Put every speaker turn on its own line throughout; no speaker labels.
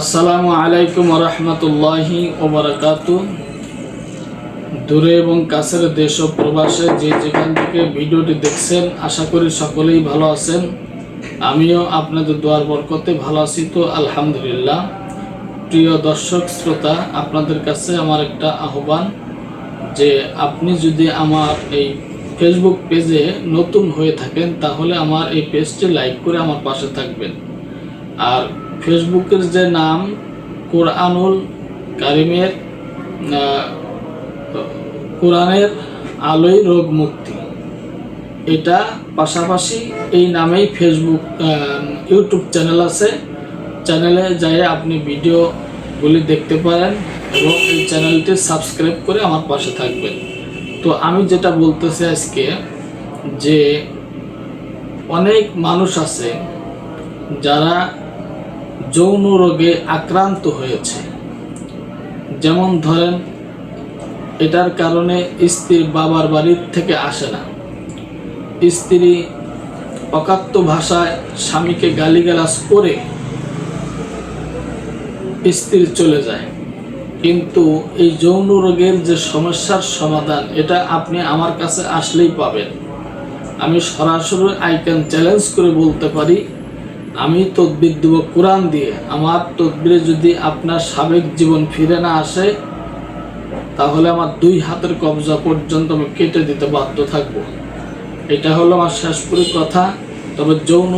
আসসালামু আলাইকুম রহমতুল্লাহি ওবরাকাতু। দূরে এবং কাছের দেশ ও প্রবাসে যে যেখান থেকে ভিডিওটি দেখছেন, আশা করি সকলেই ভালো আছেন। আমিও আপনাদের দোয়ার বরকতে ভালো আছি তো, আলহামদুলিল্লাহ। প্রিয় দর্শক, শ্রোতা, আপনাদের কাছে আমার একটা আহ্বান যে আপনি যদি আমার এই ফেসবুক পেজে নতুন হয়ে থাকেন, তাহলে আমার এই পেজটি লাইক করে আমার পাশে থাকবেন। আর ফেসবুকের যে নাম, কোরআনুল কারিমের কোরআনের আলোয় রোগ মুক্তি। এটা পাশাপাশি এই নামেই ফেসবুক ইউটিউব চ্যানেল আছে। চ্যানেলে যাই আপনি ভিডিওগুলি দেখতে পারেন এবং এই চ্যানেলটি সাবস্ক্রাইব করে আমার পাশে থাকবেন। তো আমি যেটা বলতেছি আজকে, যে অনেক মানুষ আছে যারা যৌন রোগে আক্রান্ত হয়েছে। যেমন ধরেন, এটার কারণে স্ত্রী বাবার বাড়ির থেকে আসে না। স্ত্রী অকাত্য ভাষায় স্বামীকে গালিগালাজ করে স্ত্রী চলে যায়। কিন্তু এই যৌন রোগের যে সমস্যার সমাধান, এটা আপনি আমার কাছে আসলেই পাবেন। আমি সরাসরি আই ক্যান চ্যালেঞ্জ করে বলতে পারি আমি তদবির দেব কোরআন দিয়ে। আমার তদবিরে যদি আপনার সাবেক জীবন ফিরে না আসে, তাহলে আমার দুই হাতের কবজা পর্যন্ত আমি কেটে দিতে বাধ্য থাকব। এটা হলো আমার শেষপুরি কথা। তবে যৌন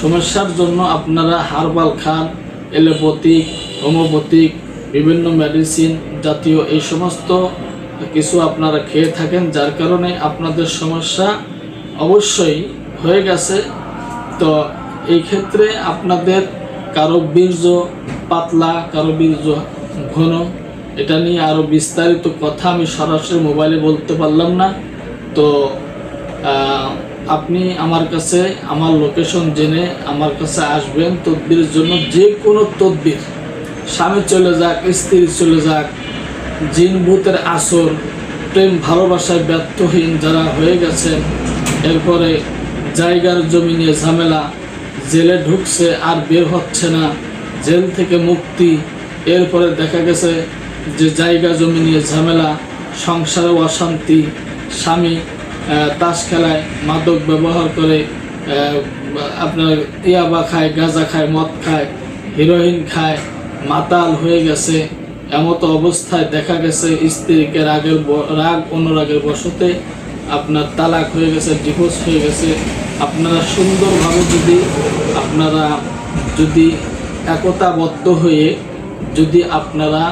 সমস্যার জন্য আপনারা হার্বাল খান, এলোপ্যাথিক, হোমিওপ্যাথিক, বিভিন্ন মেডিসিন জাতীয় এই সমস্ত কিছু আপনারা খেয়ে থাকেন, যার কারণে আপনাদের সমস্যা অবশ্যই হয়ে গেছে। তো এই ক্ষেত্রে আপনাদের কারও বীর্য পাতলা, কারও বীর্য ঘন, এটা নিয়ে আরও বিস্তারিত কথা আমি সরাসরি মোবাইলে বলতে পারলাম না। তো আপনি আমার কাছে আমার লোকেশন জেনে আমার কাছে আসবেন তদবিরের জন্য। যে কোনো তদবির, স্বামী চলে যাক, স্ত্রী চলে যাক, জিন ভূতের আসর, প্রেম ভালোবাসায় ব্যর্থহীন যারা হয়ে গেছেন, এরপরে জায়গার জমি নিয়ে ঝামেলা জেলে ঢুকছে আর বের হচ্ছে না। জেল থেকে মুক্তি। এরপরে দেখা গেছে যে জায়গা জমি নিয়ে ঝামেলা, সংসারে অশান্তি, স্বামী তাস খেলায় মাদক ব্যবহার করে আপনার ইয়াবা খায়, গাঁজা খায়, মদ খায়, হিরোইন খায়, মাতাল হয়ে গেছে। এমতো অবস্থায় দেখা গেছে স্ত্রীকে রাগের রাগ, অনুরাগের বসতে আপনার তালাক হয়ে গেছে, ডিভোর্স হয়ে গেছে। আপনারা সুন্দরভাবে যদি আপনারা যদি একতাবদ্ধ হয়ে যদি আপনারা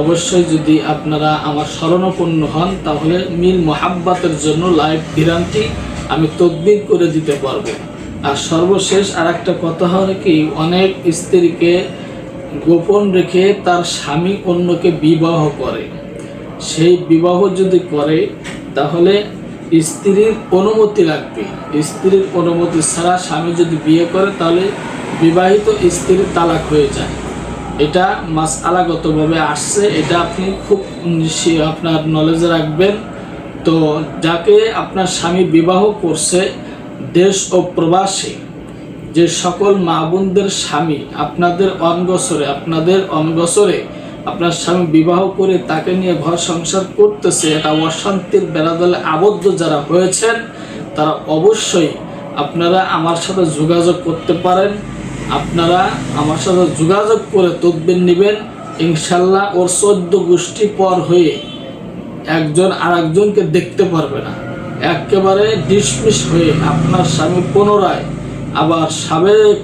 অবশ্যই যদি আপনারা আমার স্মরণাপন্ন হন, তাহলে মিল মোহাব্বাতের জন্য লাইভ ভিরান্তি আমি তদবির করে দিতে পারব। আর সর্বশেষ আর একটা কথা হলো কি, অনেক স্ত্রীকে গোপন রেখে তার স্বামী অন্যকে বিবাহ করে। সেই বিবাহ যদি করে, তাহলে স্ত্রীর অনুমতি লাগবে। স্ত্রীর অনুমতি ছাড়া স্বামী যদি বিয়ে করে, তাহলে বিবাহিত স্ত্রীর তালাক হয়ে যায়। এটা মাস আলাগতভাবে আসছে, এটা আপনি খুব আপনার নলেজে রাখবেন। তো যাকে আপনার স্বামী বিবাহ করছে, দেশ ও প্রবাসী, যে সকল মা বোনদের স্বামী, আপনাদের অনগসরে আপনাদের অনগসরে আপনার স্বামী বিবাহ করে তাকে নিয়ে ঘর সংসার করতেছে, এটা অশান্তির বেড়াদলে আবদ্ধ যারা হয়েছেন, তারা অবশ্যই আপনারা আমার সাথে যোগাযোগ করতে পারেন। আপনারা আমার সাথে যোগাযোগ করে তদবির নেবেন। ইনশাল্লাহ ওর চোদ্দ গোষ্ঠী পর হয়ে একজন আর একজনকে দেখতে পারবে না। একেবারে ডিসমিস হয়ে আপনার স্বামী পুনরায় আবার সাবেক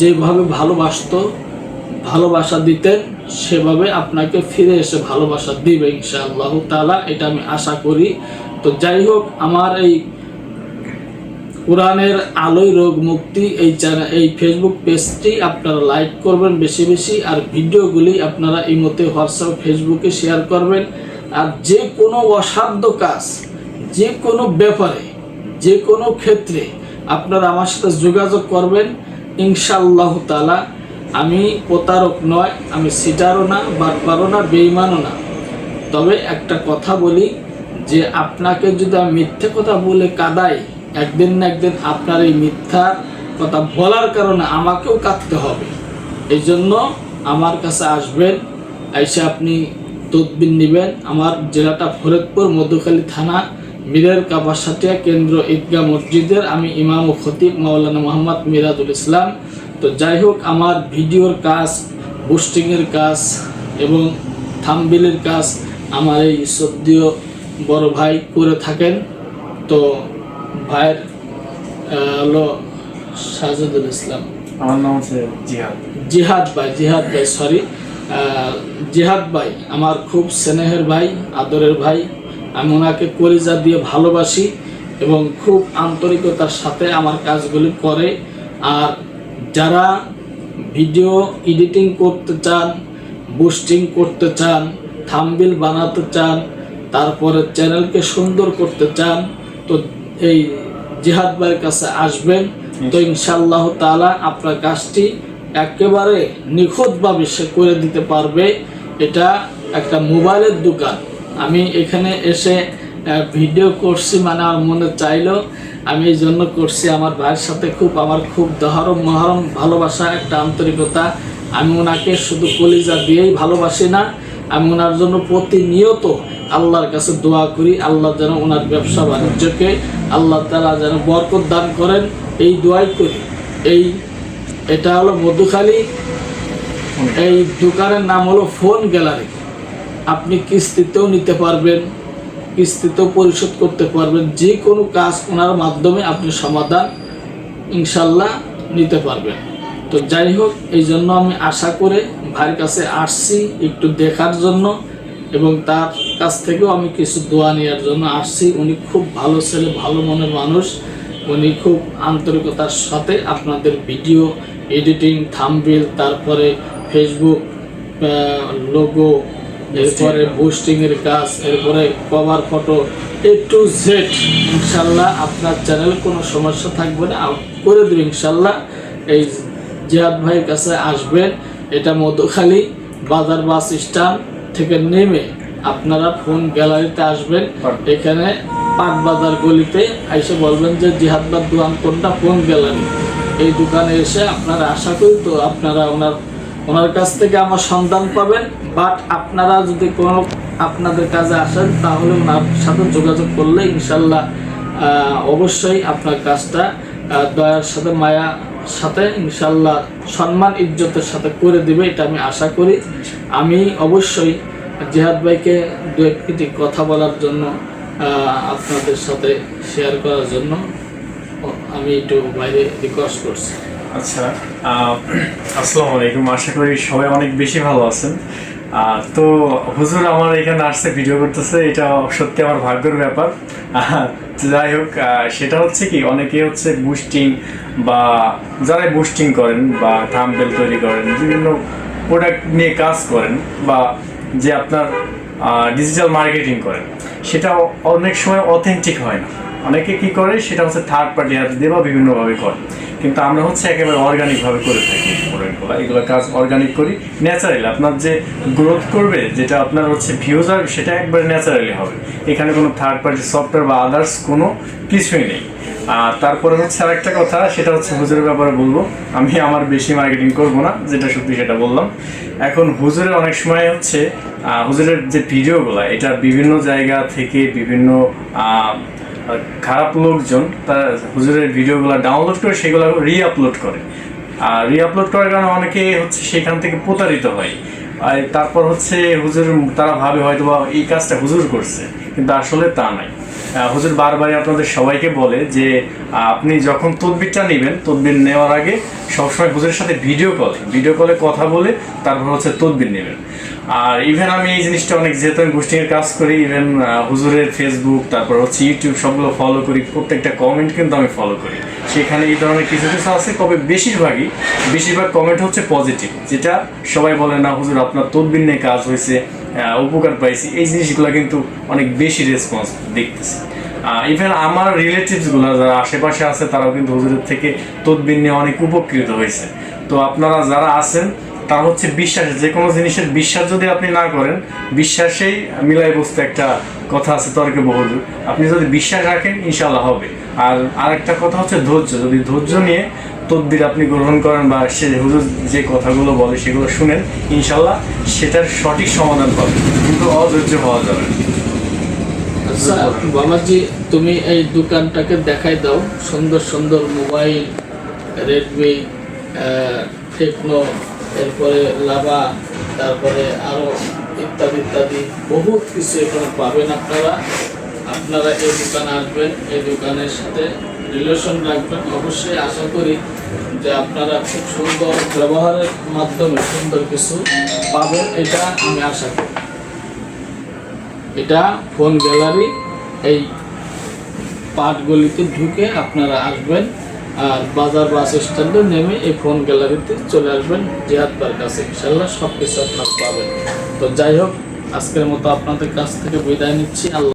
যেভাবে ভালোবাসত, ভালোবাসা দিতেন সেভাবে আপনাকে ফিরে এসে ভালোবাসা দিবে ইনশাআল্লাহ তাআলা, এটা আমি আশা করি। তো যাই হোক, আমার এই কোরআনের আলোয় রোগ মুক্তি, এই চ্যানেল এই ফেসবুক পেজটি আপনারা লাইক করবেন বেশি বেশি, আর ভিডিওগুলি আপনারা এই মতে হোয়াটসঅ্যাপ ফেসবুকে শেয়ার করবেন। আর যে কোনো অসাধ্য কাজ, যে কোনো ব্যাপারে, যে কোনো ক্ষেত্রে আপনারা আমার সাথে যোগাযোগ করবেন ইনশাআল্লাহ তালা আমি প্রতারক নয়, আমি সিটারও না, বাটপারও না বেইমানও না। তবে একটা কথা বলি, যে আপনাকে যদি আমি মিথ্যে কথা বলে কাদাই, একদিন না একদিন আপনার এই মিথ্যার কথা বলার কারণে আমাকেও কাঁদতে হবে। এই জন্য আমার কাছে আসবেন, এসে আপনি তদবির নেবেন। আমার জেলাটা ফরিদপুর, মধুখালী থানা, মিরের কাবাসাটিয়া কেন্দ্র ঈদগাহ মসজিদের। আমি ইমাম ও খতিব মাওলানা মোহাম্মদ মিরাজুল ইসলাম তো যাই হোক আমার ভিডিওর কাজ বুস্টিংয়ের কাজ এবং থামবিলের কাজ আমার এই শ্রদ্ধীয় বড় ভাই করে থাকেন। তো ভাইয়ের হলো সাজেদুল ইসলাম।
আমার নাম হচ্ছে জিহাদ।
জিহাদ ভাই জিহাদ ভাই সরি জিহাদ ভাই আমার খুব স্নেহের ভাই আদরের ভাই। আমি ওনাকে কলিজা দিয়ে ভালোবাসি এবং খুব আন্তরিকতার সাথে আমার কাজগুলি করে। আর যারা ভিডিও এডিটিং করতে চান বুস্টিং করতে চান থামবিল বানাতে চান তারপরে চ্যানেলকে সুন্দর করতে চান তো এই জিহাদ ভাইয়ের কাছে আসবেন। তো ইনশাল্লাহ তালা আপনার কাজটি একেবারে নিখুঁতভাবে সে করে দিতে পারবে। এটা একটা মোবাইলের দোকান। আমি এখানে এসে ভিডিও করছি মানে আমার মনে চাইলো আমি এই জন্য করছি আমার ভাইয়ের সাথে খুব আমার খুব দহরম মহরম ভালোবাসা, একটা আন্তরিকতা। আমি ওনাকে শুধু কলিজা দিয়েই ভালোবাসি না, আমি ওনার জন্য প্রতিনিয়ত আল্লাহর কাছে দোয়া করি, আল্লাহ যেন ওনার ব্যবসা বাণিজ্যকে আল্লাহ তালা যেন বরকত দান করেন। এই দোয়াই করি। এই, এটা হলো মধুখালী, এই দোকানের নাম হলো ফোন গ্যালারি। আপনি কিস্তিতেও নিতে পারবেন। কিস্তিতেও পরিশোধ করতে পারবেন। যে কোনো কাজ ওনার মাধ্যমে আপনি সমাধান ইনশাল্লাহ নিতে পারবেন। তো যাই হোক, এই জন্য আমি আশা করে ভাইয়ের কাছে আসছি একটু দেখার জন্য এবং তার কাছ থেকেও আমি কিছু দোয়া নেওয়ার জন্য আসছি। উনি খুব ভালো ছেলে, ভালো মনের মানুষ। উনি খুব আন্তরিকতার সাথে আপনাদের ভিডিও, এডিটিং থামবিল তারপরে ফেসবুক লোগো এরপরে বুস্টিং এর কাজ এরপরে cover photo A to Z ইনশাল্লাহ আপনার চ্যানেল কোনো সমস্যা থাকবে না। করে দেবে ইনশাল্লাহ। এই জিহাদ ভাইয়ের কাছে আসবেন। এটা মধুখালী বাজার বাস স্ট্যান্ড থেকে নেমে আপনারা ফোন গ্যালারিতে আসবেন। এখানে পাট বাজার গলিতে এসে বলবেন যে জিহাদ বাদ দোকান কোনটা? ফোন গ্যালারি এই দোকানে এসে আপনারা আশা করি তো আপনারা ওনার ওনার কাছ থেকে আমার সন্ধান পাবেন। বাট আপনারা যদি কোনো আপনাদের কাজে আসেন, তাহলে ওনার সাথে যোগাযোগ করলে ইনশাল্লাহ অবশ্যই আপনার কাজটা দয়ার সাথে মায়া সাথে ইনশাল্লাহ সম্মান, ইজ্জতের সাথে করে দিবে, এটা আমি আশা করি। আমি অবশ্যই জিহাদ ভাইকে দু একটি কথা বলার জন্য আপনাদের সাথে শেয়ার করার জন্য আমি একটু বাইরে রিকোয়েস্ট করছি।
আচ্ছা আসসালামু আলাইকুম। আশা করি সবাই অনেক বেশি ভালো আছেন। তো হুজুর আমার এখানে আসছে ভিডিও করতেছে। এটা সত্যি আমার ভাগ্যের ব্যাপার। যাই হোক সেটা হচ্ছে কি, অনেকে হচ্ছে বুস্টিং বা যারা বুস্টিং করেন বা থাম্বেল তৈরি করেন, বিভিন্ন প্রোডাক্ট নিয়ে কাজ করেন বা যে আপনার ডিজিটাল মার্কেটিং করেন, সেটা অনেক সময় অথেন্টিক হয় না। অনেকে কি করে, সেটা হচ্ছে থার্ড পার্টি অ্যাপ দিয়ে বা বিভিন্নভাবে করে। কিন্তু আমরা হচ্ছে একেবারে অর্গানিকভাবে করে থাকি প্রোডাক্টগুলো এগুলো কাজ অর্গানিক করি। ন্যাচারালি আপনার যে গ্রোথ করবে, যেটা আপনার হচ্ছে ভিউজ আসবে, সেটা একবারে ন্যাচারালি হবে। এখানে কোনো থার্ড পার্টি সফটওয়্যার বা আদার্স কোনো কিছুই নেই। আর তারপরে হচ্ছে আরেকটা কথা, সেটা হচ্ছে হুজুরের ব্যাপারে বলব। আমি আমার বেশি মার্কেটিং করব না, যেটা সত্যি সেটা বললাম। এখন হুজুরের অনেক সময় হচ্ছে হুজুরের যে ভিডিওগুলো এটা বিভিন্ন জায়গা থেকে বিভিন্ন খারাপ লোকজন তারা হুজুরের ভিডিওগুলো ডাউনলোড করে সেগুলো রি আপলোড করে। আর রি আপলোড করার কারণে অনেকে হচ্ছে সেখান থেকে প্রতারিত হয়। আর তারপর হচ্ছে হুজুর, তারা ভাবে হয়তো বা এই কাজটা হুজুর করছে, কিন্তু আসলে তা নাই। হুজুর বারবারই আপনাদের সবাইকে বলে যে আপনি যখন তদবিরটা নেবেন, তদবির নেওয়ার আগে সবসময় হুজুরের সাথে ভিডিও কলে ভিডিও কলে কথা বলে তারপর হচ্ছে তদবির নেবেন। আর ইভেন আমি এই জিনিসটা অনেক যেহেতু আমি গোষ্ঠীর কাজ করি ইভেন হুজুরের ফেসবুক তারপর হচ্ছে ইউটিউব সবগুলো ফলো করি, প্রত্যেকটা কমেন্ট কিন্তু আমি ফলো করি। সেখানে এই ধরনের কিছু কিছু আছে, তবে বেশিরভাগই, বেশিরভাগ কমেন্ট হচ্ছে পজিটিভ যেটা সবাই বলে, না, হুজুর, আপনার তদবির নিয়ে কাজ হয়েছে। উপকার পাইছি। এই জিনিসগুলো কিন্তু অনেক বেশি রেসপন্স দেখতেছি। ইভেন আমার রিলেটিভসগুলো যারা আশেপাশে আছে, তারাও কিন্তু হুজুরের থেকে তদবির নিয়ে অনেক উপকৃত হয়েছে। তো আপনারা যারা আছেন তা হচ্ছে বিশ্বাস। যে কোনো জিনিসের বিশ্বাস যদি আপনি না করেন, বিশ্বাসেই মিলাই বসতে একটা কথা আছে তর্কে বহুল আপনি যদি বিশ্বাস রাখেন ইনশাল্লাহ হবে। আর আরেকটা কথা হচ্ছে ধৈর্য। যদি ধৈর্য নিয়ে তদবির আপনি গ্রহণ করেন বা সে হুজুর যে কথাগুলো বলে সেগুলো শুনেন, ইনশাল্লাহ সেটার সঠিক সমাধান পাবেন। কিন্তু অধৈর্য হওয়া যাবে।
আচ্ছা বাবাজি তুমি এই দোকানটাকে দেখাই দাও। সুন্দর সুন্দর মোবাইল রেডমি টেকনো এরপরে লাভা তারপরে আরও ইত্যাদি ইত্যাদি। বহুত কিছু এখানে পাবেন আপনারা। আপনারা এই দোকানে আসবেন, এই দোকানের সাথে রিলেশন রাখবেন, অবশ্যই আশা করি যে আপনারা খুব সুন্দর ব্যবহারের মাধ্যমে সুন্দর কিছু পাবেন, এটা আমি আশা করি। এটা ফোন গ্যালারি, এই পাটগলিতে ঢুকে আপনারা আসবেন আর বাজার বাস স্ট্যান্ডে নেমে এই ফোন গ্যালারিতে চলে আসবেন জিহাদবার কাছে। ইনশাল্লাহ সব কিছু আপনারা পাবেন। তো যাই হোক, আজকের মতো আপনাদের কাছ থেকে বিদায় নিচ্ছি। আল্লাহ